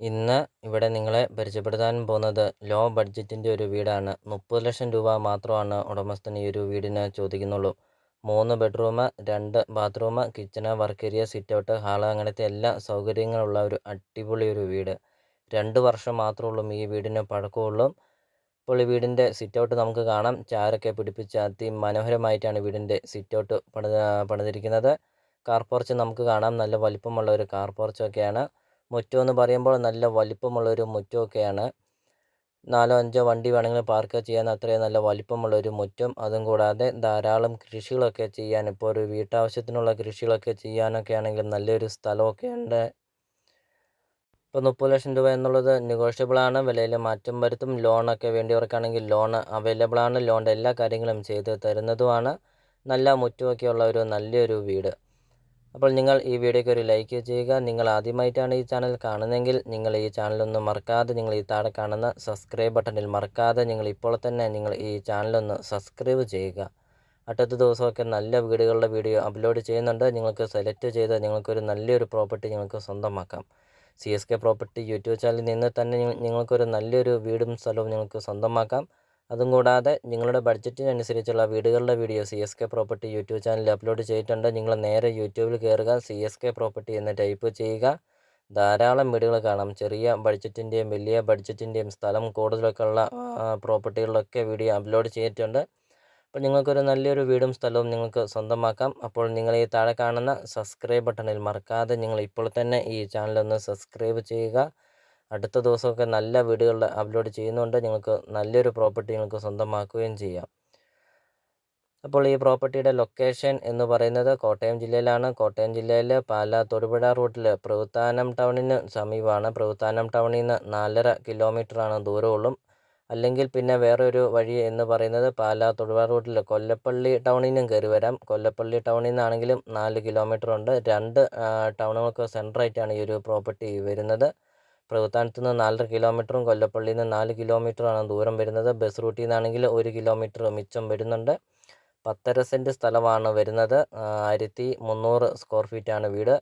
ഇന്ന് ഇവിടെ നിങ്ങളെ പരിചയപ്പെടുത്താൻ പോകുന്നത് ലോ ബഡ്ജറ്റിന്റെ ഒരു വീടാണ്. മുപ്പത് ലക്ഷം രൂപ മാത്രമാണ് ഉടമസ്ഥൻ ഈ ഒരു വീടിന് ചോദിക്കുന്നുള്ളൂ. മൂന്ന് ബെഡ്റൂം രണ്ട് bathroom kitchen work area sit out hall അങ്ങനത്തെ എല്ലാ സൗകര്യങ്ങളുള്ള ഒരു അടിപൊളി ഒരു വീട്. രണ്ട് വർഷം മാത്രമേ ഉള്ളൂ ഈ വീടിന് പഴക്കമുള്ളൂ. ഇപ്പോൾ ഈ വീടിന്റെ സിറ്റ് ഔട്ട് നമുക്ക് കാണാം. ചാരൊക്കെ പിടിപ്പിച്ച് അതിമനോഹരമായിട്ടാണ് വീടിന്റെ സിറ്റ് ഔട്ട് പണിത പണിതിരിക്കുന്നത്. കാർ പോർച്ച് നമുക്ക് കാണാം. നല്ല വലിപ്പമുള്ള ഒരു കാർ പോർച്ചൊക്കെയാണ്. മുറ്റം എന്ന് പറയുമ്പോൾ നല്ല വലിപ്പമുള്ളൊരു മുറ്റമൊക്കെയാണ്. നാലോ അഞ്ചോ വണ്ടി വേണമെങ്കിൽ പാർക്ക് ചെയ്യാൻ അത്രയും നല്ല വലിപ്പമുള്ളൊരു മുറ്റം. അതും കൂടാതെ ധാരാളം കൃഷികളൊക്കെ ചെയ്യാൻ ഇപ്പോൾ ഒരു വീട്ടാവശ്യത്തിനുള്ള കൃഷികളൊക്കെ ചെയ്യാനൊക്കെ ആണെങ്കിൽ നല്ലൊരു സ്ഥലമൊക്കെ ഉണ്ട്. ഇപ്പോൾ മുപ്പത് ലക്ഷം രൂപ എന്നുള്ളത് നെഗോഷ്യബിൾ ആണ്. വിലയിൽ മാറ്റം വരുത്തും. ലോണൊക്കെ വേണ്ടിയവർക്കാണെങ്കിൽ ലോൺ അവൈലബിൾ ആണ്. ലോണിന്റെ എല്ലാ കാര്യങ്ങളും ചെയ്ത് തരുന്നതുമാണ്. നല്ല മുറ്റമൊക്കെയുള്ള ഒരു നല്ലൊരു വീട്. അപ്പോൾ നിങ്ങൾ ഈ വീഡിയോയ്ക്ക് ഒരു ലൈക്ക് ചെയ്യുക. നിങ്ങൾ ആദ്യമായിട്ടാണ് ഈ ചാനൽ കാണുന്നതെങ്കിൽ നിങ്ങൾ ഈ ചാനലൊന്ന് മറക്കാതെ നിങ്ങൾ ഈ താഴെ കാണുന്ന സബ്സ്ക്രൈബ് ബട്ടണിൽ മറക്കാതെ നിങ്ങൾ ഇപ്പോൾ തന്നെ നിങ്ങൾ ഈ ചാനലൊന്ന് സബ്സ്ക്രൈബ് ചെയ്യുക. അടുത്ത ദിവസമൊക്കെ നല്ല വീടുകളുടെ വീഡിയോ അപ്ലോഡ് ചെയ്യുന്നുണ്ട്. നിങ്ങൾക്ക് സെലക്ട് ചെയ്ത് നിങ്ങൾക്കൊരു നല്ലൊരു പ്രോപ്പർട്ടി നിങ്ങൾക്ക് സ്വന്തമാക്കാം. C S K property YouTube ചാനലിൽ നിന്ന് തന്നെ നിങ്ങൾക്കൊരു നല്ലൊരു വീടും സ്ഥലവും നിങ്ങൾക്ക് സ്വന്തമാക്കാം. അതും കൂടാതെ നിങ്ങളുടെ ബഡ്ജറ്റിനനുസരിച്ചുള്ള വീടുകളുടെ video C S K property YouTube ചാനലിൽ അപ്ലോഡ് ചെയ്തിട്ടുണ്ട്. നിങ്ങൾ നേരെ യൂട്യൂബിൽ കയറുക സി എസ് കെ പ്രോപ്പർട്ടി എന്ന് ടൈപ്പ് ചെയ്യുക. ധാരാളം വീടുകൾ കാണാം. ചെറിയ ബഡ്ജറ്റിന്റെയും വലിയ ബഡ്ജറ്റിന്റെയും സ്ഥലം കൂടുതലൊക്കെ ഉള്ള പ്രോപ്പർട്ടികളിലൊക്കെ വീഡിയോ അപ്ലോഡ് ചെയ്തിട്ടുണ്ട്. അപ്പോൾ നിങ്ങൾക്കൊരു നല്ലൊരു വീടും സ്ഥലവും നിങ്ങൾക്ക് സ്വന്തമാക്കാം. അപ്പോൾ നിങ്ങൾ ഈ താഴെ കാണുന്ന സബ്സ്ക്രൈബ് ബട്ടണിൽ മറക്കാതെ നിങ്ങൾ ഇപ്പോൾ തന്നെ ഈ ചാനലൊന്ന് സബ്സ്ക്രൈബ് ചെയ്യുക. അടുത്ത ദിവസമൊക്കെ നല്ല വീടുകൾ അപ്ലോഡ് ചെയ്യുന്നുണ്ട്. നിങ്ങൾക്ക് നല്ലൊരു പ്രോപ്പർട്ടി നിങ്ങൾക്ക് സ്വന്തമാക്കുകയും ചെയ്യാം. അപ്പോൾ ഈ പ്രോപ്പർട്ടിയുടെ ലൊക്കേഷൻ എന്ന് പറയുന്നത് കോട്ടയം ജില്ലയിലാണ്. കോട്ടയം ജില്ലയിൽ പാലാ തൊടുപുഴ റൂട്ടിൽ പ്രവൃത്താനം ടൗണിന് സമീപമാണ്. പ്രവൃത്താനം ടൗണിൽ നിന്ന് നാലര കിലോമീറ്ററാണ് ദൂരമുള്ളൂ. അല്ലെങ്കിൽ പിന്നെ വേറൊരു വഴി എന്ന് പറയുന്നത് പാലാ തൊടുപുഴ റൂട്ടിൽ കൊല്ലപ്പള്ളി ടൗണിനും കയറി വരാം. കൊല്ലപ്പള്ളി ടൗണിൽ നിന്നാണെങ്കിലും നാല് കിലോമീറ്റർ ഉണ്ട്. രണ്ട് ടൗണുകൾക്ക് സെന്ററായിട്ടാണ് ഈ ഒരു പ്രോപ്പർട്ടി വരുന്നത്. പ്രവത്താനത്ത് നിന്ന് നാലര കിലോമീറ്ററും കൊല്ലപ്പള്ളിയിൽ നിന്ന് നാല് കിലോമീറ്ററാണ് ദൂരം വരുന്നത്. ബസ് റൂട്ടിൽ നിന്നാണെങ്കിൽ ഒരു കിലോമീറ്റർ മിച്ചം വരുന്നുണ്ട്. പത്തര സെന്റ് സ്ഥലമാണ് വരുന്നത്. ആയിരത്തി മുന്നൂറ് സ്ക്വയർ ഫീറ്റാണ് വീട്.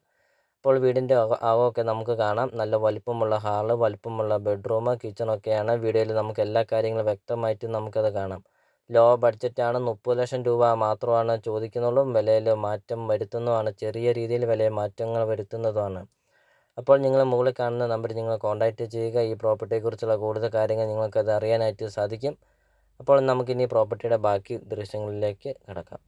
അപ്പോൾ വീടിന്റെ അകമൊക്കെ നമുക്ക് കാണാം. നല്ല വലിപ്പമുള്ള ഹാൾ വലിപ്പമുള്ള ബെഡ്റൂം കിച്ചണൊക്കെയാണ് വീഡിയോയിൽ നമുക്ക് എല്ലാ കാര്യങ്ങളും വ്യക്തമായിട്ട് നമുക്കത് കാണാം. ലോ ബഡ്ജറ്റാണ് മുപ്പത് ലക്ഷം രൂപ മാത്രമാണ് ചോദിക്കുന്നുള്ളൂ. വിലയിൽ മാറ്റം വരുത്തുന്നതാണ്. ചെറിയ രീതിയിൽ വിലയിൽ മാറ്റങ്ങൾ വരുത്തുന്നതുമാണ് അപ്പോൾ നിങ്ങൾ മുകളിൽ കാണുന്ന നമ്പറിൽ നിങ്ങൾ കോൺടാക്റ്റ് ചെയ്യുക. ഈ പ്രോപ്പർട്ടിയെക്കുറിച്ചുള്ള കൂടുതൽ കാര്യങ്ങൾ നിങ്ങൾക്കത് അറിയാനായിട്ട് സാധിക്കും. അപ്പോൾ നമുക്കിനി പ്രോപ്പർട്ടിയുടെ ബാക്കി ദൃശ്യങ്ങളിലേക്ക് കിടക്കാം.